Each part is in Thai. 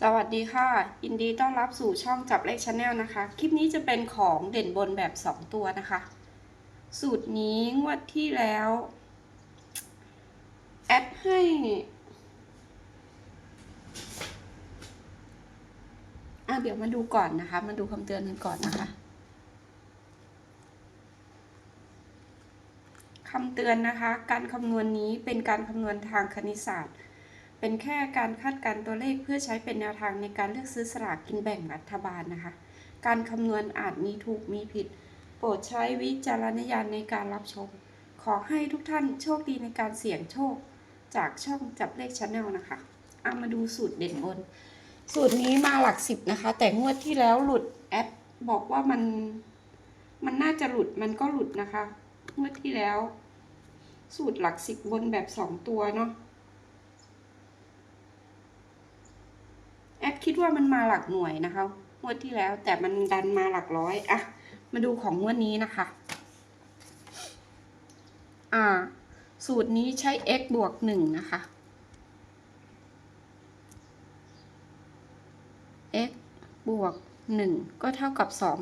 สวัสดีค่ะ ยินดีต้อนรับสู่ช่องจับเลขชาแนลนะคะ คลิปนี้จะเป็นของเด่นบนแบบ 2 ตัวนะคะ สูตรนี้งวดที่แล้ว แอดให้ อะเดี๋ยวมาดูก่อนนะคะ มาดูคำเตือนกันก่อนนะคะคำเตือนนะคะ การคำนวณนี้เป็นการคำนวณทางคณิตศาสตร์ เป็นแค่การคาดการตัวเลขเพื่อใช้เป็นแนวทางในการเลือกซื้อสลากกินแบ่งรัฐบาลนะคะ การคำนวณอาจมีถูกมีผิด โปรดใช้วิจารณญาณในการรับชม ขอให้ทุกท่านโชคดีในการเสี่ยงโชค จากช่องจับเลขชาแนลนะคะเอามาดูสูตรเด่นบน สูตรนี้มาหลักสิบนะคะ แต่งวดที่แล้วหลุดแอดบอกว่ามันมันน่าจะหลุดมันก็หลุดนะคะงวดที่แล้ว สูตรหลักสิบบนแบบสองตัวเนาะ แอดคิดว่ามันมาหลักหน่วยนะคะงวดที่แล้ว แต่มันดันมาหลักร้อยอะมาดูของงวดนี้นะคะ อ่า สูตรนี้ใช้ x บวกหนึ่งนะคะ x บวกหนึ่งก็เท่ากับสอง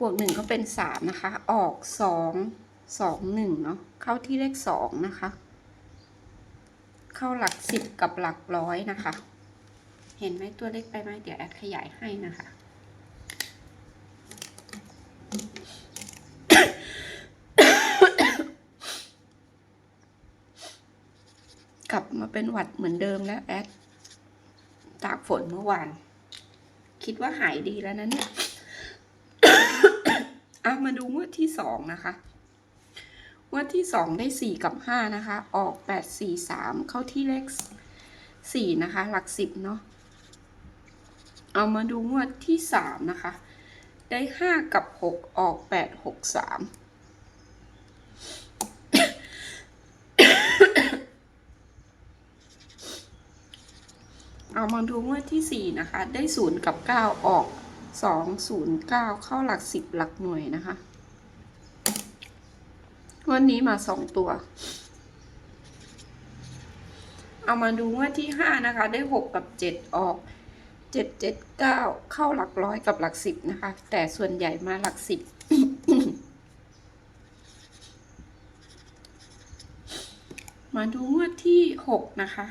บวกหนึ่งก็เป็นสามนะคะ ออกสองสองหนึ่งเนาะเข้าที่เลขสองนะคะ เข้าหลักสิบกับหลักร้อยนะคะ เห็นไหมตัวเล็กไปไหมเดี๋ยวแอดขยายให้นะคะ กลับมาเป็นหวัดเหมือนเดิมแล้วแอด ตากฝนเมื่อวาน คิดว่าหายดีแล้วนะเนี่ยอะมาดูงวดที่สองนะคะงวดที่สองได้สี่กับห้านะคะ ออกแปดสี่สามเข้าที่เลขสี่นะคะ หลักสิบเนาะ เอามาดูงวดที่สามนะคะ ได้ห้ากับหกออกแปดหกสามเอามาดูงวดที่สี่นะคะ ได้ศูนย์กับเก้าออกสองศูนย์เก้าเข้าหลักสิบหลักหน่วยนะคะวันนี้มาสองตัว เอามาดูงวดที่ห้านะคะ ได้หกกับเจ็ดออก เจ็ดเจ็ดเก้าเข้าหลักร้อยกับหลักสิบนะคะ แต่ส่วนใหญ่มาหลักสิบมาดูงวดที่หกนะคะ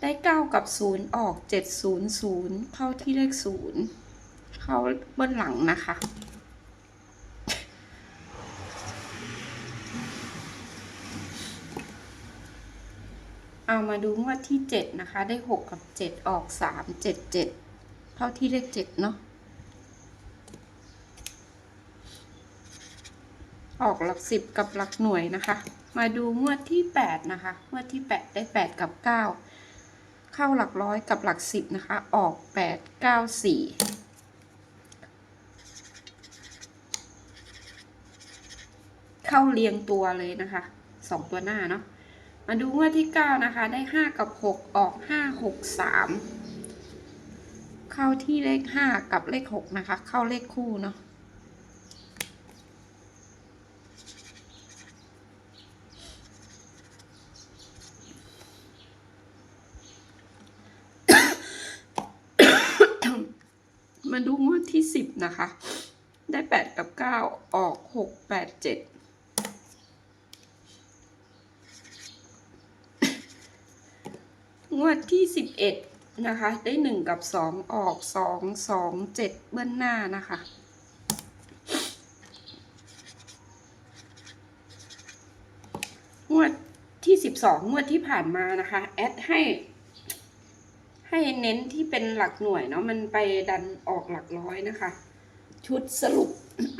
ได้เก้ากับศูนย์ออกเจ็ดศูนย์ศูนย์เข้าที่เลขศูนย์เข้าเบื้องหลังนะคะ เอามาดูงวดที่เจ็ดนะคะ ได้หกกับเจ็ดออกสามเจ็ดเจ็ดเท่าที่เลขเจ็ดเนาะออกหลักสิบกับหลักหน่วยนะคะ มาดูงวดที่แปดนะคะ งวดที่แปดได้แปดกับเก้าเข้าหลักร้อยกับหลักสิบนะคะ ออกแปดเก้าสี่เข้าเรียงตัวเลยนะคะสองตัวหน้าเนาะ มาดูงวดที่ 9 นะคะ ได้ 5 กับ 6 ออก 5 6 3 เข้าที่เลข 5 กับเลข 6 นะคะ เข้าเลขคู่เนาะมาดูงวดที่ 10 นะคะ ได้ 8 กับ 9 ออก 6 8 7 งวดที่สิบเอ็ดนะคะ ได้หนึ่งกับสองออกสองสองเจ็ดเบื้องหน้านะคะงวดที่สิบสองงวดที่ผ่านมานะคะ แอดให้ ให้เน้นที่เป็นหลักหน่วยเนาะมันไปดันออกหลักร้อยนะคะ ชุดสรุป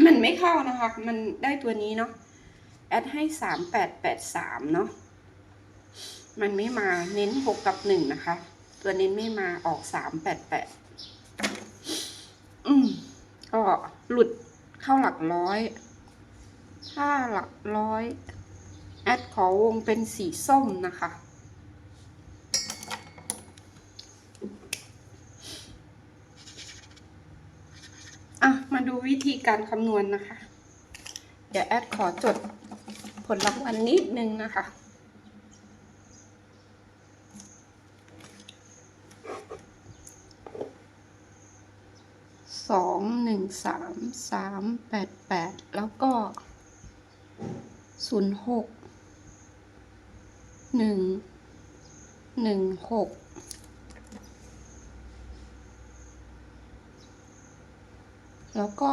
มันไม่เข้านะคะ มันได้ตัวนี้เนาะแอดให้สามแปดแปดสามเนาะ มันไม่มาเน้นหกกับหนึ่งนะคะ ตัวเน้นไม่มาออกสามแปดแปดอืมก็หลุดเข้าหลักร้อย ถ้าหลักร้อย แอดขอวงเป็นสีส้มนะคะอะ มาดูวิธีการคำนวณนะคะ เดี๋ยวแอดขอจดผลรางวัลนิดนึงนะคะ สองห นึ่งสามสามแปดแปดแล้วก็ศูนย์หกหนึ่งหนึ่งหกแล้วก็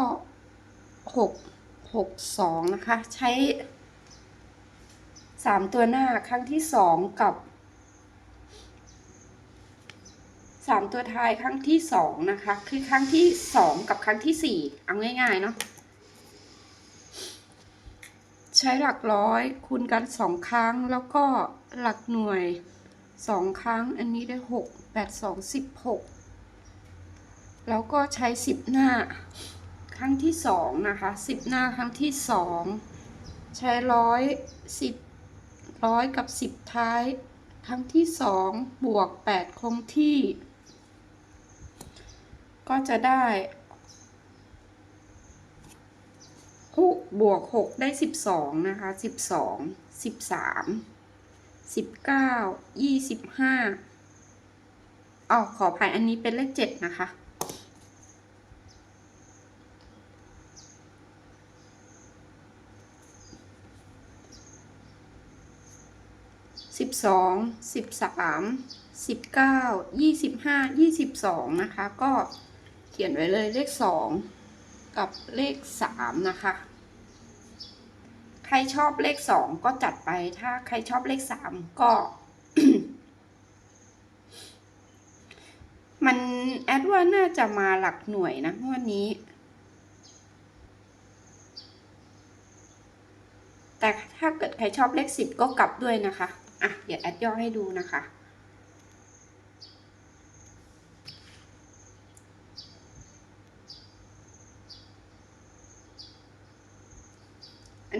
หกหกสองนะคะ ใช้สามตัวหน้าครั้งที่สองกับ ตัวท้ายครั้งที่สองนะคะ คือครั้งที่สองกับครั้งที่สี่เอาง่ายๆเนาะใช้หลักร้อยคูณกันสองครั้งแล้วก็หลักหน่วยสองครั้งอันนี้ได้หกแปดสองสิบหกแล้วก็ใช้สิบหน้า ครั้งที่สองนะคะสิบหน้าครั้งที่สองใช้ร้อยสิบร้อยกับสิบท้ายครั้งที่สองบวกแปดคงที่ ก็จะได้หกบวกหกได้สิบสองนะคะสิบสองสิบสามสิบเก้ายี่สิบห้าอ๋อขออภัยอันนี้เป็นเลขเจ็ดนะคะสิบสองสิบสามสิบเก้ายี่สิบห้ายี่สิบสองนะคะ ก็ ขียนไว้เลยเลขสองกับเลขสามนะคะ ใครชอบเลขสองก็จัดไป ถ้าใครชอบเลขสามก็ มันแอดว่าน่าจะมาหลักหน่วยนะวันนี้ แต่ถ้าเกิดใครชอบเลขสิบก็กลับด้วยนะคะ อะ เดี๋ยวแอดย่อให้ดูนะคะ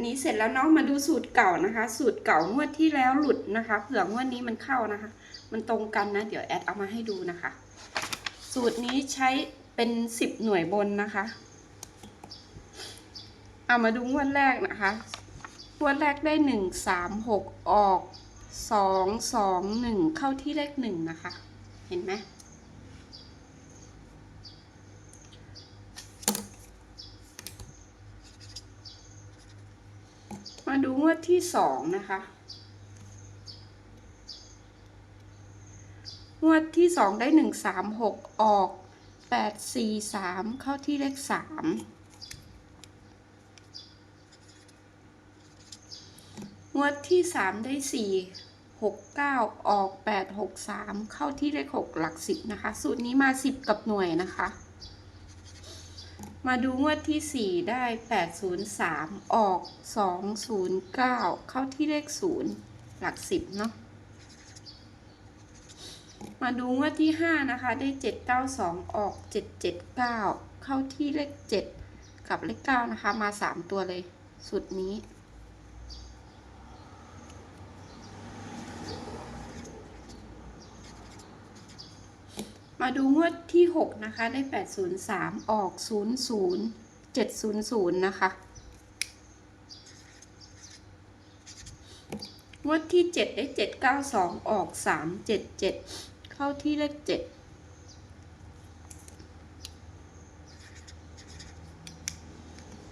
นี้เสร็จแล้วเนาะมาดูสูตรเก่านะคะ สูตรเก่างวดที่แล้วหลุดนะคะ เผื่องวดนี้มันเข้านะคะ มันตรงกันนะ เดี๋ยวแอดเอามาให้ดูนะคะ สูตรนี้ใช้เป็นสิบหน่วยบนนะคะ เอามาดูงวดแรกนะคะงวดแรกได้หนึ่งสามหกออกสองสองหนึ่งเข้าที่เลขหนึ่งนะคะ เห็นไหม มาดูงวดที่สองนะคะ งวดที่สองได้หนึ่งสามหกออกแปดสี่สามเข้าที่เลขสามงวดที่สามได้สี่หกเก้าออกแปดหกสามเข้าที่เลขหกหลักสิบนะคะ สูตรนี้มาสิบกับหน่วยนะคะ มาดูงวดที่สี่ได้แปดศูนย์สามออกสองศูนย์เก้าเข้าที่เลขศูนย์หลักสิบเนาะ มาดูงวดที่ห้านะคะ ได้เจ็ดเก้าสองออกเจ็ดเจ็ดเก้าเข้าที่เลขเจ็ดกับเลขเก้านะคะ มาสามตัวเลย สุดนี้ มาดูงวดที่หกนะคะ ได้แปดศูนย์สามออกศูนย์ศูนย์เจ็ดศูนย์ศูนย์นะคะ งวดที่เจ็ดได้เจ็ดเก้าสองออกสามเจ็ดเจ็ดเข้าที่เลขเจ็ด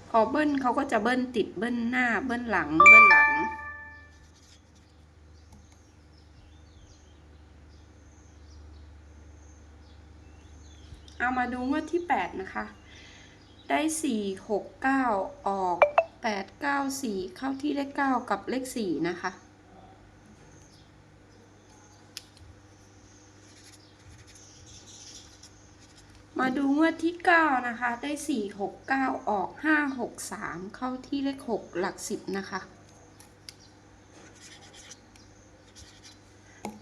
พอเบิ้ลเขาก็จะเบิ้ลติดเบิ้ลหน้าเบิ้ลหลังเบิ้ลหลัง เอามาดูงวดที่แปดนะคะ ได้สี่หกเก้าออกแปดเก้าสี่เข้าที่เลขเก้ากับเลขสี่นะคะ มาดูงวดที่เก้านะคะ ได้สี่หกเก้าออกห้าหกสามเข้าที่เลขหกหลักสิบนะคะ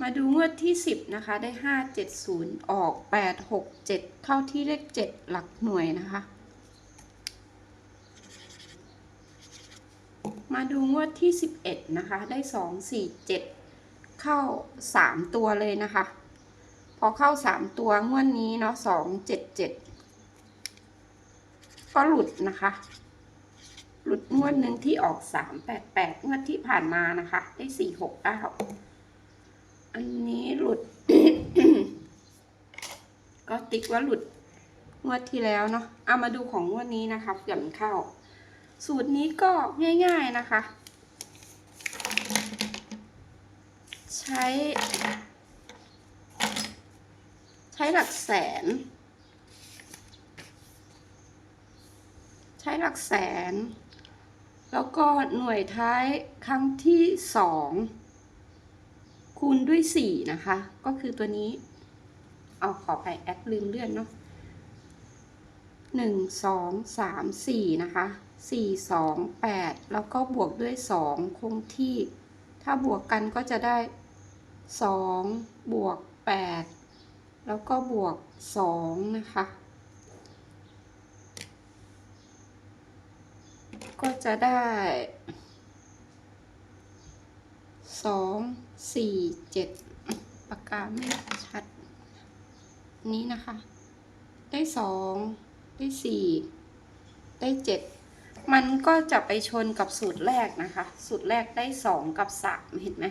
มาดูงวดที่สิบนะคะ ได้ห้าเจ็ดศูนย์ออกแปดหกเจ็ดเข้าที่เลขเจ็ดหลักหน่วยนะคะ มาดูงวดที่สิบเอ็ดนะคะ ได้สองสี่เจ็ดเข้าสามตัวเลยนะคะ พอเข้าสามตัวงวดนี้เนาะสองเจ็ดเจ็ดก็หลุดนะคะ หลุดงวดหนึ่งที่ออกสามแปดแปดงวดที่ผ่านมานะคะ ได้สี่หกเก้า อันนี้หลุด ก็ติ๊กว่าหลุดงวดที่แล้วเนาะเอามาดูของงวดนี้นะคะเผื่อมันเข้า สูตรนี้ก็ง่าย ๆนะคะ ใช้ ใช้หลักแสน ใช้หลักแสน แล้วก็หน่วยท้ายครั้งที่สอง คูณด้วยสี่นะคะ ก็คือตัวนี้ เอาขอไปแอดลืมเลื่อนเนาะหนึ่งสองสามสี่นะคะสี่สองแปดแล้วก็บวกด้วยสองคงที่ ถ้าบวกกันก็จะได้สองบวกแปดแล้วก็บวกสองนะคะ ก็จะได้ สองสี่เจ็ดปากกาไม่ชัด นี้นะคะ ได้สองได้สี่ได้เจ็ดมันก็จะไปชนกับสูตรแรกนะคะ สูตรแรกได้สองกับสามเห็นไหม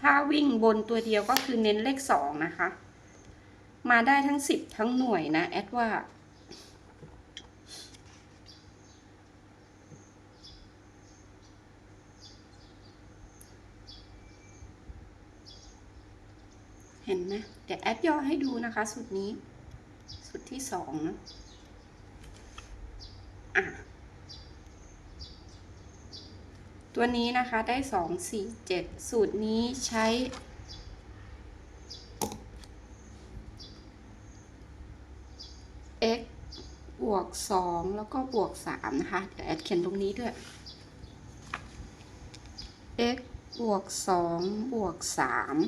ถ้าวิ่งบนตัวเดียวก็คือเน้นเลขสองนะคะ มาได้ทั้งสิบทั้งหน่วยนะ แอดว่า เห็นไหมเดี๋ยวแอดย่อให้ดูนะคะสูตรนี้ สูตรที่สองนะอะตัวนี้นะคะได้สองสี่เจ็ดสูตรนี้ใช้ x บวกสองแล้วก็บวกสามนะคะ เดี๋ยวแอดเขียนตรงนี้ด้วย x บวกสองบวกสาม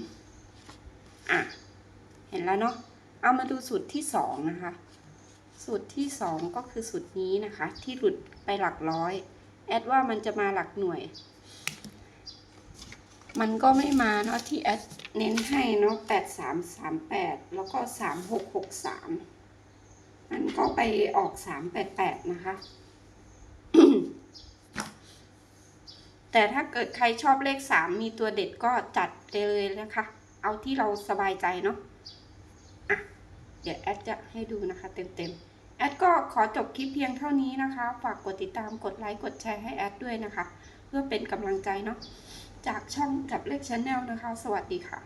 อะเห็นแล้วเนาะเอามาดูสูตรที่สองนะคะ สูตรที่สองก็คือสูตรนี้นะคะ ที่หลุดไปหลักร้อย แอดว่ามันจะมาหลักหน่วย มันก็ไม่มาเนาะที่แอดเน้นให้เนาะแปดสามสามแปดแล้วก็สามหกหกสามมันก็ไปออกสามแปดแปดนะคะ แต่ถ้าเกิดใครชอบเลขสามมีตัวเด็ดก็จัดเลยนะคะ เอาที่เราสบายใจเนาะอะเดี๋ยวแอดจะให้ดูนะคะ เต็มๆแอดก็ขอจบคลิปเพียงเท่านี้นะคะ ฝากกดติดตามกดไลค์กดแชร์ให้แอดด้วยนะคะ เพื่อเป็นกำลังใจเนาะจากช่องจับเลขชาแนลนะคะ สวัสดีค่ะ